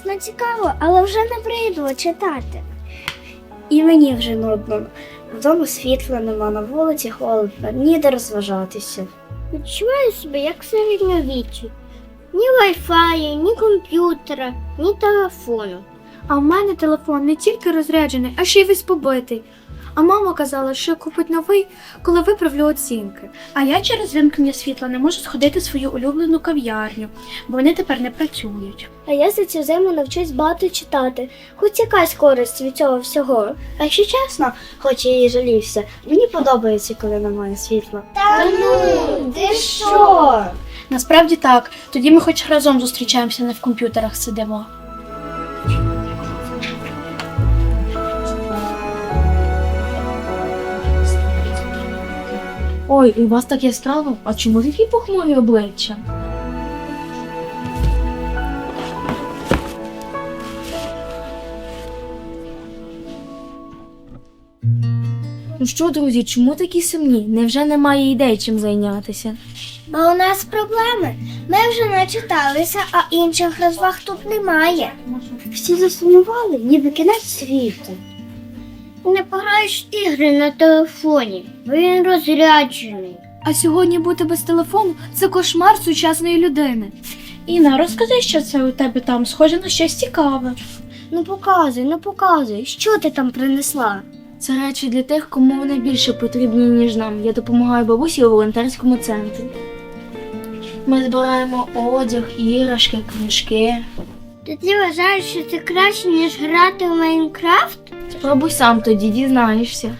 дійсно цікаво, але вже не прийду читати. І мені вже нудно. Вдома світла нема, на вулиці холодно, ніде розважатися. Відчуваю себе як середньовіччі. Ні вайфаю, ні комп'ютера, ні телефону. А в мене телефон не тільки розряджений, а ще й весь побитий. А мама казала, що купить новий, коли виправлю оцінки. А я через вимкнення світла не можу сходити в свою улюблену кав'ярню, бо вони тепер не працюють. А я за цю зиму навчусь багато читати, хоч якась користь від цього всього. А якщо чесно, хоч я і жалівся, мені подобається, коли немає світла. Та ну, ти що? Насправді так, тоді ми хоч разом зустрічаємося, не в комп'ютерах сидимо. Ой, у вас так яскраво, а чому такі похмурі обличчя? Ну що, друзі, чому такі сумні? Невже немає ідей, чим зайнятися? Бо у нас проблеми. Ми вже начиталися, а інших розваг тут немає. Всі засумували, ніби кінець світу. Не пограєш ігри на телефоні, бо він розряджений. А сьогодні бути без телефону це кошмар сучасної людини. Інна, розкажи, що це у тебе там схоже на щось цікаве. Ну показуй, ну показуй, що ти там принесла? Це речі для тих, кому вони більше потрібні, ніж нам. Я допомагаю бабусі у волонтерському центрі. Ми збираємо одяг, іграшки, книжки. Ти ти вважаєш, що це краще, ніж грати в Майнкрафт? Спробуй сам тоді дізнаєшся.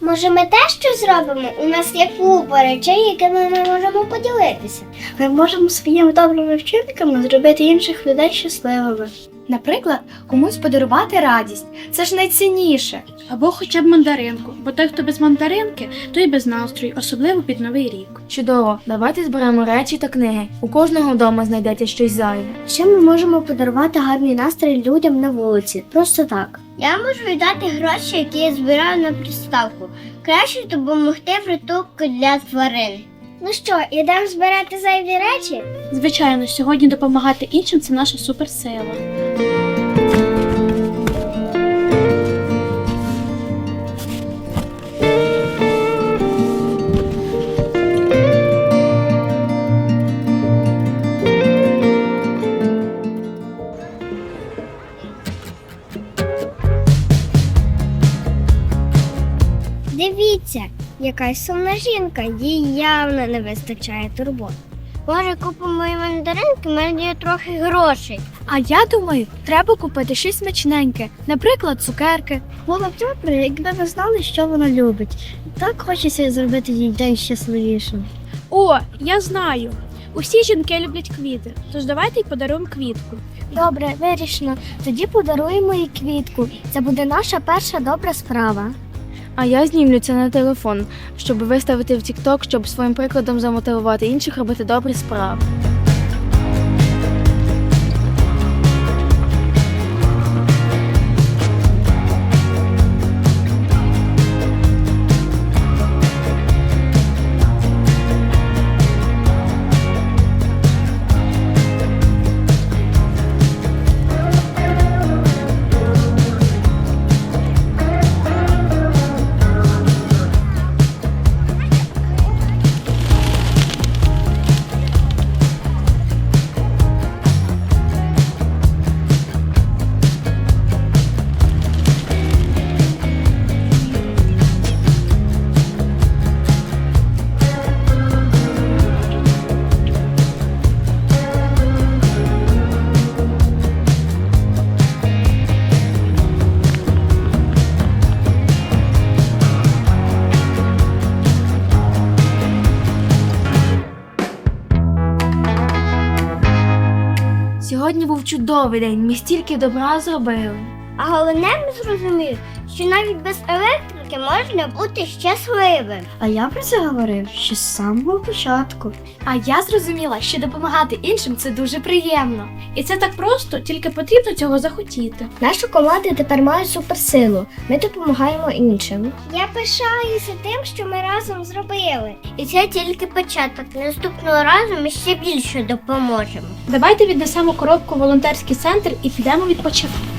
Може, ми теж щось зробимо? У нас є купа речей, якими ми можемо поділитися. Ми можемо своїми добрими вчинками зробити інших людей щасливими. Наприклад, комусь подарувати радість. Це ж найцінніше. Або хоча б мандаринку, бо той, хто без мандаринки, той без настрою, особливо під новий рік. Чудово, давайте зберемо речі та книги. У кожного вдома знайдеться щось зайве. Ще ми можемо подарувати гарний настрій людям на вулиці. Просто так. Я можу віддати гроші, які я збираю на приставку. Краще допомогти притулку для тварин. Ну що, ідемо збирати зайві речі? Звичайно, сьогодні допомагати іншим це наша суперсила. Дивіться, якась сумна жінка, їй явно не вистачає турбот. Може, купимо і мандаринки, мене є трохи грошей. А я думаю, треба купити щось смачненьке, наприклад, цукерки. Було б добре, якби ви знали, що вона любить. Так хочеться зробити їй день щасливішим. О, я знаю. Усі жінки люблять квіти, тож давайте й подаруємо квітку. Добре, вирішено. Тоді подаруємо їй квітку. Це буде наша перша добра справа. А я знімлю це на телефон, щоб виставити в TikTok, щоб своїм прикладом замотивувати інших робити добрі справи. Сьогодні був чудовий день. Ми стільки добра зробили. А головне ми зрозуміли, що навіть без електрики таки можна бути щасливим. А я про це говорив ще з самого початку. А я зрозуміла, що допомагати іншим це дуже приємно. І це так просто, тільки потрібно цього захотіти. Наша команда тепер має суперсилу. Ми допомагаємо іншим. Я пишаюся тим, що ми разом зробили. І це тільки початок. Наступного разу ми ще більше допоможемо. Давайте віднесемо коробку в волонтерський центр і підемо відпочивати.